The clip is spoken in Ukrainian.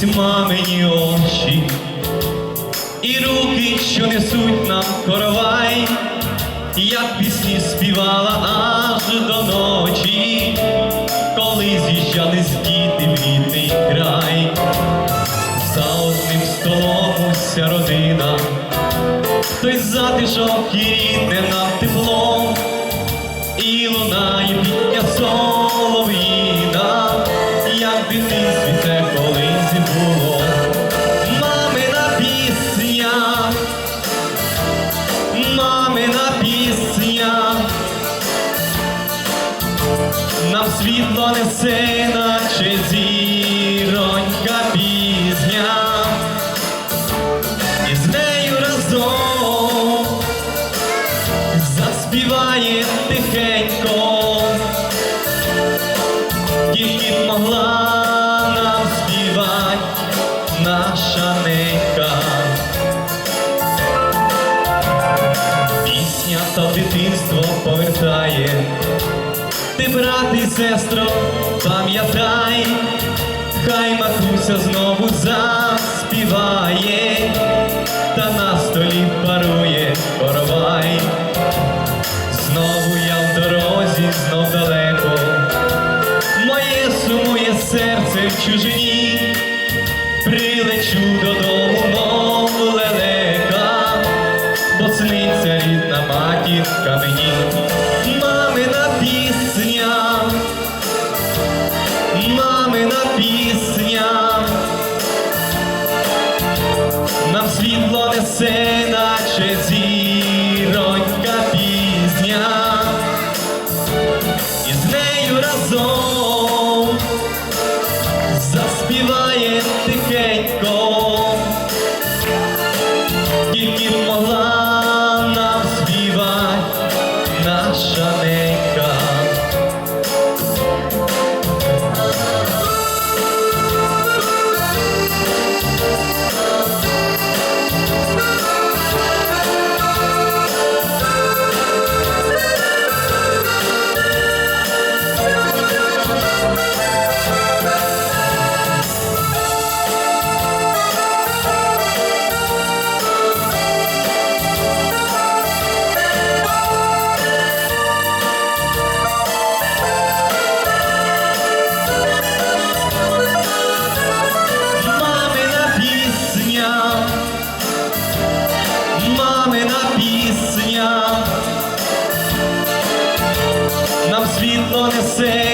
дивлюсь мамині очі, і руки, що несуть нам коровай, як пісні співала аж до ночі, коли з'їжджались діти в рідний край, за одним столом уся родина, той затишок і рідне нам тепло, і лунає пітня солов'їна, світло несе, наче зіронька пізня, і з нею разом заспіває тихенько, тільки б могла нам співати наша ненька. Пісня та дитинство повертає, ти, брат і сестро, пам'ятай, хай матуся знову заспіває, та на столі парує коровай. Знову я в дорозі, знов далеко, моє сумує серце в чужині, несе, наче зіронька пізня, і з нею разом нам несе,